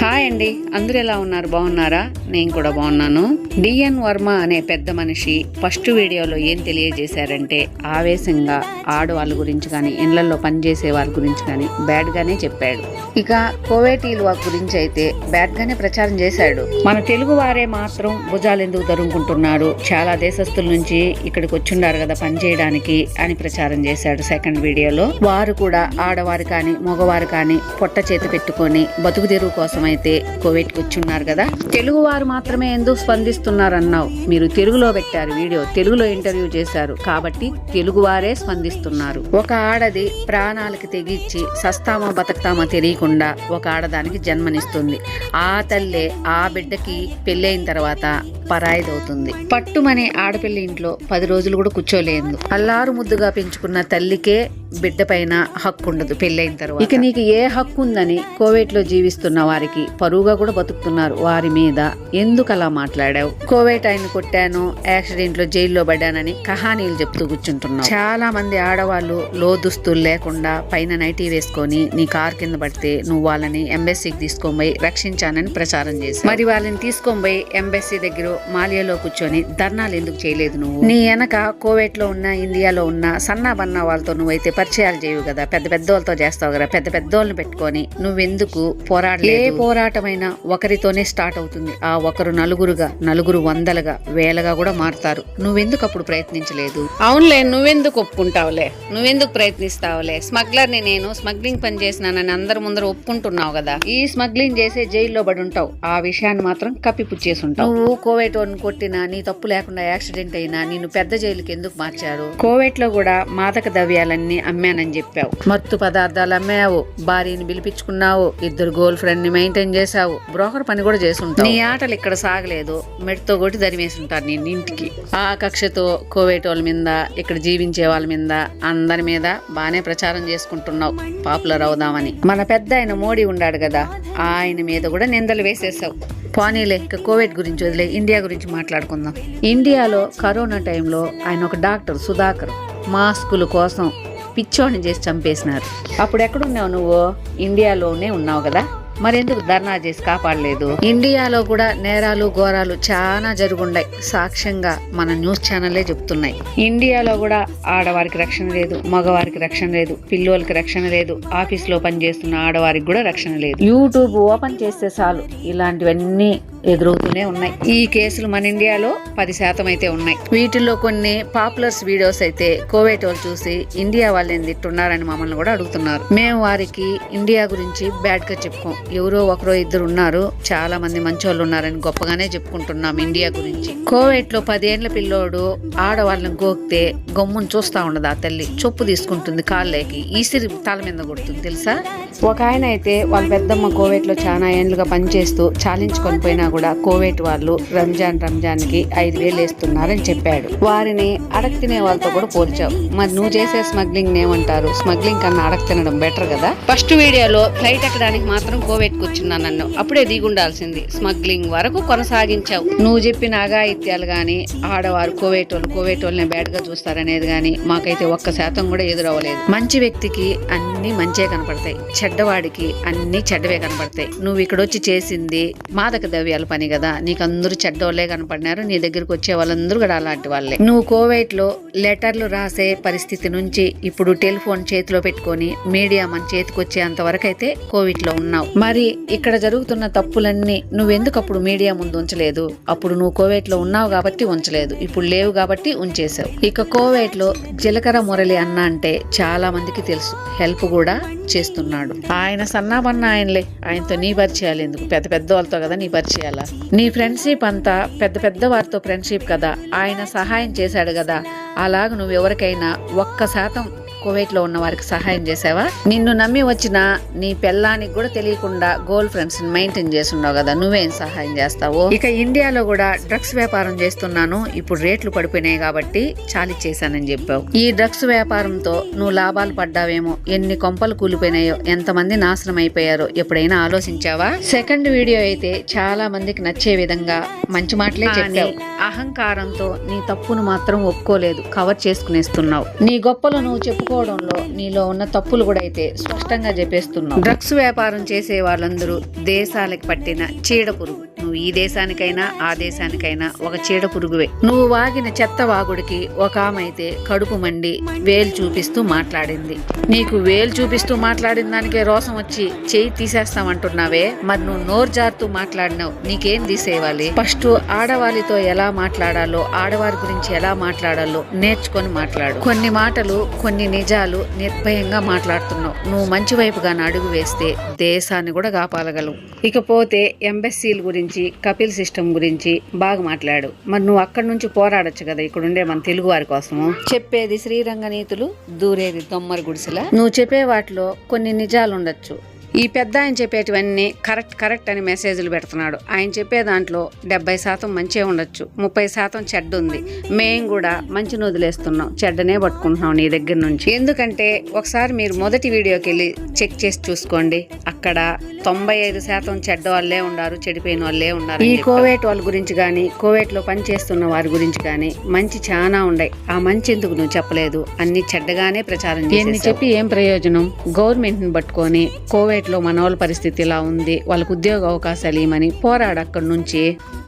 Hi అండి. అందరూ ఎలా ఉన్నారు? బాగున్నారా? నేను కూడా బాగున్నాను. డిఎన్ వర్మ అనే పెద్ద మనిషి ఫస్ట్ వీడియోలో ఏం తెలియజేశారంటే ఆవేశంగా ఆడవాళ్ళ గురించి కానీ ఇళ్ళలో పనిచేసే వాళ్ళ గురించి కానీ బ్యాడ్గానే చెప్పాడు. ఇక కోవేటీలు గురించి అయితే బ్యాడ్గానే ప్రచారం చేశాడు. మన తెలుగు వారే మాత్రం భుజాలు ఎందుకు తరుముకుంటున్నారు? చాలా దేశస్తుల నుంచి ఇక్కడికి వచ్చిండారు కదా పని చేయడానికి అని ప్రచారం చేశాడు సెకండ్ వీడియోలో. వారు కూడా ఆడవారు కానీ మగవారు కానీ పొట్ట చేతి పెట్టుకొని బతుకు తెరువు కోసం అయితే కోవిడ్ కూర్చున్నారు కదా. తెలుగు వారు మాత్రమే ఎందుకు స్పందిస్తున్నారు అన్నావు మీరు తెలుగులో పెట్టారు వీడియో తెలుగులో ఇంటర్వ్యూ చేశారు కాబట్టి తెలుగు వారే స్పందిస్తున్నారు. ఒక ఆడది ప్రాణాలకి తెగిచ్చి సస్తామా బతకతామా తెలియకుండా ఒక ఆడదానికి జన్మనిస్తుంది. ఆ తల్లే ఆ బిడ్డకి పెళ్ళైన తర్వాత పరాయిదవుతుంది. పట్టుమనే ఆడపిల్ల ఇంట్లో పది రోజులు కూడా కూర్చోలేదు. అల్లారు ముద్దుగా పెంచుకున్న తల్లికే బిడ్డ పైన హక్కు ఉండదు పెళ్ళైన తర్వాత. ఇక నీకు ఏ హక్కు ఉందని కోవిడ్లో జీవిస్తున్న వారికి పరువుగా కూడా బతుకుతున్నారు వారి మీద. ఎందుకు అలా మాట్లాడావు? కోవేట్ ఆయన కొట్టాను యాక్సిడెంట్లో జైల్లో పడ్డానని కహానీలు చెప్తూ కూర్చుంటున్నావు. చాలా మంది ఆడవాళ్ళు లో దుస్తులు లేకుండా పైన నైటీ వేసుకొని నీ కార్ కింద పడితే నువ్వు వాళ్ళని ఎంబెస్సీకి తీసుకొని పోయి రక్షించానని ప్రచారం చేసి మరి వాళ్ళని తీసుకొని పోయి ఎంబెస్సీ దగ్గర మాలియాలో కూర్చొని ధర్నాలు ఎందుకు చేయలేదు నువ్వు? నీ వెనక కోవేట్లో ఉన్న ఇండియాలో ఉన్న సన్నా బన్నా వాళ్ళతో నువ్వైతే పరిచయాలు చేయవు కదా. పెద్ద పెద్ద వాళ్ళతో చేస్తావు కదా. పెద్ద పెద్ద వాళ్ళని పెట్టుకొని నువ్వెందుకు పోరాడలే పోరాటమైనా ఒకరితోనే స్టార్ట్ అవుతుంది. ఆ ఒకరు నలుగురుగా నలుగురు వందలుగా వేలగా కూడా మారుతారు. నువ్వెందుకు అప్పుడు ప్రయత్నించలేదు? అవునులే నువ్వెందుకు ఒప్పుకుంటావులే? నువ్వెందుకు ప్రయత్నిస్తావులే? స్మగ్లర్ని నేను స్మగ్లింగ్ పని చేసినానని అందరి ముందర ఒప్పుకుంటున్నావు కదా? ఈ స్మగ్లింగ్ చేసే జైల్లో పడి ఉంటావు ఆ విషయాన్ని మాత్రం కప్పిపుచ్చేసి ఉంటావు నువ్వు కోవేట్ వాడిని కొట్టినా నీ తప్పు లేకుండా యాక్సిడెంట్ అయినా నిన్ను పెద్ద జైలుకి ఎందుకు మార్చారు? కోవేట్లో కూడా మాదక ద్రవ్యాలన్నీ అమ్మానని చెప్పావు. మత్తు పదార్థాలు అమ్మావు. భార్యని పిలిపించుకున్నావు. ఇద్దరు గర్ల్ ఫ్రెండ్ని మెయింటైన్ చేసావు బ్రోకర్ పని కూడా చేసుంటావు నీ ఆటలు ఇక్కడ సాగలేదు. మెడతో కొట్టి దరిమేసి ఉంటారు నేను ఇంటికి. ఆ కక్షతో కోవేట్ వాళ్ళ మీద ఇక్కడ జీవించే వాళ్ళ మీద అందరి మీద బానే ప్రచారం చేసుకుంటున్నావు. పాపులర్ అవుదామని. మన పెద్ద ఆయన మోడీ ఉన్నాడు కదా ఆయన మీద కూడా నిందలు వేసేసావు పోనీలే ఇక కోవిడ్ గురించి వదిలే ఇండియా గురించి మాట్లాడుకుందాం. ఇండియాలో కరోనా టైంలో ఆయన ఒక డాక్టర్ సుధాకర్ మాస్కుల కోసం పిచ్చోడిని చేసి చంపేసినారు. అప్పుడు ఎక్కడున్నావు నువ్వు? ఇండియాలోనే ఉన్నావు కదా? మరెందుకు ధర్నా చేసి కాపాడలేదు? ఇండియాలో కూడా నేరాలు ఘోరాలు చాలా జరుగుండాయి సాక్ష్యంగా మన న్యూస్ ఛానల్లే చెప్తున్నాయి. ఇండియాలో కూడా ఆడవారికి రక్షణ లేదు మగవారికి రక్షణ లేదు పిల్లోలకి రక్షణ లేదు ఆఫీస్లో పనిచేస్తున్న ఆడవారికి కూడా రక్షణ లేదు. యూట్యూబ్ ఓపెన్ చేస్తే చాలు. ఇలాంటివన్నీ ఎదురవుతూనే ఉన్నాయి. ఈ కేసులు మన ఇండియాలో పది శాతం అయితే ఉన్నాయి. వీటిల్లో కొన్ని పాపులర్స్ వీడియోస్ అయితే కోవేట్ వాళ్ళు చూసి ఇండియా వాళ్ళు ఏం తిట్టున్నారని మమ్మల్ని కూడా అడుగుతున్నారు. మేము వారికి ఇండియా గురించి బ్యాడ్గా చెప్పుకోం. ఎవరో ఒకరో ఇద్దరు ఉన్నారు. చాలా మంది మంచోళ్ళు ఉన్నారని గొప్పగానే చెప్పుకుంటున్నాం ఇండియా గురించి. కోవేట్లో పదేళ్ళ పిల్లోడు ఆడవాళ్ళని గోక్తే గమ్మును చూస్తా ఉండదు ఆ తల్లి. చొప్పు తీసుకుంటుంది కాళ్ళకి. ఈసిరి తల మీద కొడుతుంది. తెలుసా? ఒక ఆయన అయితే వాళ్ళ పెద్దమ్మ కోవేట్లో చాలా ఏండ్లుగా పనిచేస్తూ చాలించుకొని పోయినా కూడా కోవేట్ వాళ్ళు రంజాన్ రంజాన్కి ఐదు వేలు వేస్తున్నారని చెప్పాడు. వారిని అడగ తినే వాళ్ళతో కూడా పోల్చావు. మరి నువ్వు చేసే స్మగ్లింగ్ ఏమంటారు? స్మగ్లింగ్ కన్నా అడగ తినడం బెటర్ కదా? ఫస్ట్ వీడియోలో ఫ్లైట్ ఎక్కడానికి మాత్రం కోవేట్ కూర్చున్నాను నన్ను. అప్పుడే దిగుండాల్సింది. స్మగ్లింగ్ వరకు కొనసాగించావు. నువ్వు చెప్పిన అఘాయిత్యాలు గాని ఆడవారు కోవేట్ వాళ్ళు కోవేట్ వాళ్ళని బ్యాడ్గా చూస్తారనేది కానీ మాకైతే ఒక్క శాతం కూడా ఎదురవ్వలేదు. మంచి వ్యక్తికి అన్ని మంచే కనపడతాయి. చెడ్డవాడికి అన్ని చెడ్డవే కనపడతాయి. నువ్వు ఇక్కడ వచ్చి చేసింది మాదక ద్రవ్యాలు పని కదా. నీకు అందరూ చెడ్డోళ్ళే కనపడినారు. నీ దగ్గరికి వచ్చే వాళ్ళందరూ కూడా అలాంటి వాళ్ళే. నువ్వు కోవైట్లో లెటర్లు రాసే పరిస్థితి నుంచి ఇప్పుడు టెలిఫోన్ చేతిలో పెట్టుకొని మీడియా మన చేతికి వచ్చేంత వరకు అయితే కోవిడ్లో ఉన్నావు. మరి ఇక్కడ జరుగుతున్న తప్పులన్నీ నువ్వెందుకు అప్పుడు మీడియా ముందు ఉంచలేదు? అప్పుడు నువ్వు కోవైట్లో ఉన్నావు కాబట్టి ఉంచలేదు. ఇప్పుడు లేవు కాబట్టి ఉంచేసావు ఇక కోవైట్లో జీలకర్ర మురళి అన్న అంటే చాలా మందికి తెలుసు. హెల్ప్ కూడా చేస్తున్నాడు. ఆయన సన్నాబన్న ఆయనలే. ఆయనతో నీ పరిచయాలు ఎందుకు? పెద్ద పెద్ద వాళ్ళతో కదా నీ పరిచయాలు. నీ ఫ్రెండ్షిప్ అంతా పెద్ద పెద్ద వారితో ఫ్రెండ్షిప్ కదా. ఆయన సహాయం చేశాడు కదా. అలాగ నువ్వు ఎవరికైనా ఒక్క శాతం కువైట్లో ఉన్న వారికి సహాయం చేసావా? నిన్ను నమ్మి వచ్చిన నీ పెళ్ళానికి కూడా తెలియకుండా గోల్ ఫ్రెండ్స్ మెయింటైన్ చేస్తున్నావు కదా నువ్వేం సహాయం చేస్తావు? ఇక ఇండియాలో కూడా డ్రగ్స్ వ్యాపారం చేస్తున్నాను ఇప్పుడు రేట్లు పడిపోయినాయి కాబట్టి చాలి చేశానని చెప్పావు. ఈ డ్రగ్స్ వ్యాపారంతో నువ్వు లాభాలు పడ్డావేమో ఎన్ని కొంపలు కూలిపోయినాయో ఎంతమంది నాశనం అయిపోయారో ఎప్పుడైనా ఆలోచించావా? సెకండ్ వీడియో అయితే చాలా మందికి నచ్చే విధంగా మంచి మాటలే చెప్పావు. అహంకారంతో నీ తప్పును మాత్రం ఒప్పుకోలేదు కవర్ చేసుకునేస్తున్నావు. నీ గొప్పలు నువ్వు చెప్పుకో చెప్పుకోవడంలో నీలో ఉన్న తప్పులు కూడా అయితే స్పష్టంగా చెప్పేస్తున్నావు. డ్రగ్స్ వ్యాపారం చేసే వాళ్ళందరూ దేశాలకు పట్టిన చీడ పురుగు. నువ్వు ఈ దేశానికైనా ఆ దేశానికైనా ఒక చీడ పురుగువే. నువ్వు వాగిన చెత్త వాగుడికి ఒక ఆమె అయితే కడుపు మండి వేలు చూపిస్తూ మాట్లాడింది. నీకు వేలు చూపిస్తూ మాట్లాడిన దానికే రోసం వచ్చి చేయి తీసేస్తామంటున్నావే. మరి నువ్వు నోరు జారుతూ మాట్లాడినావు. నీకేం తీసేవాలి ఫస్ట్ ఆడవారితో ఎలా మాట్లాడాలో ఆడవారి గురించి ఎలా మాట్లాడాలో నేర్చుకొని మాట్లాడు. కొన్ని మాటలు కొన్ని నిజాలు నిర్భయంగా మాట్లాడుతున్నావు. నువ్వు మంచి వైపుగా అడుగు వేస్తే దేశాన్ని కూడా కాపాడగలవు. ఇకపోతే ఎంబెస్సీల గురించి కపిల్ సిస్టమ్ గురించి బాగా మాట్లాడు. మరి నువ్వు అక్కడి నుంచి పోరాడొచ్చు కదా ఇక్కడ ఉండే మన తెలుగు వారి కోసము. చెప్పేది శ్రీరంగ నీతులు దూరేది దొమ్మరి గుడిసెల. నువ్వు చెప్పే వాటిలో కొన్ని నిజాలు ఉండొచ్చు ఈ పెద్ద ఆయన చెప్పేటివన్నీ కరెక్ట్ కరెక్ట్ అని మెసేజ్లు పెడుతున్నాడు. ఆయన చెప్పే దాంట్లో డెబ్బై శాతం మంచిగా ఉండొచ్చు. ముప్పై శాతం చెడ్డ ఉంది. మేం కూడా మంచిని వదిలేస్తున్నాం చెడ్డనే పట్టుకుంటున్నాం నీ దగ్గర నుంచి. ఎందుకంటే ఒకసారి మీరు మొదటి వీడియోకి వెళ్ళి చెక్ చేసి చూసుకోండి. అక్కడ తొంభై ఐదు శాతం చెడ్డ వాళ్ళే ఉన్నారు చెడిపోయిన వాళ్ళే ఉన్నారు ఈ కోవేట్ వాళ్ళ గురించి కానీ కోవేట్లో పనిచేస్తున్న వారి గురించి కానీ మంచి చాలా ఉన్నాయి ఆ మంచి ఎందుకు నువ్వు చెప్పలేదు? అన్ని చెడ్డగానే ప్రచారం చెప్పి ఏం ప్రయోజనం? గవర్నమెంట్ని పట్టుకొని కోవేట్ లో మన వాళ్ళ పరిస్థితి ఇలా ఉంది వాళ్ళకు ఉద్యోగ అవకాశాలు ఇవ్వమని పోరాడు అక్కడి నుంచి.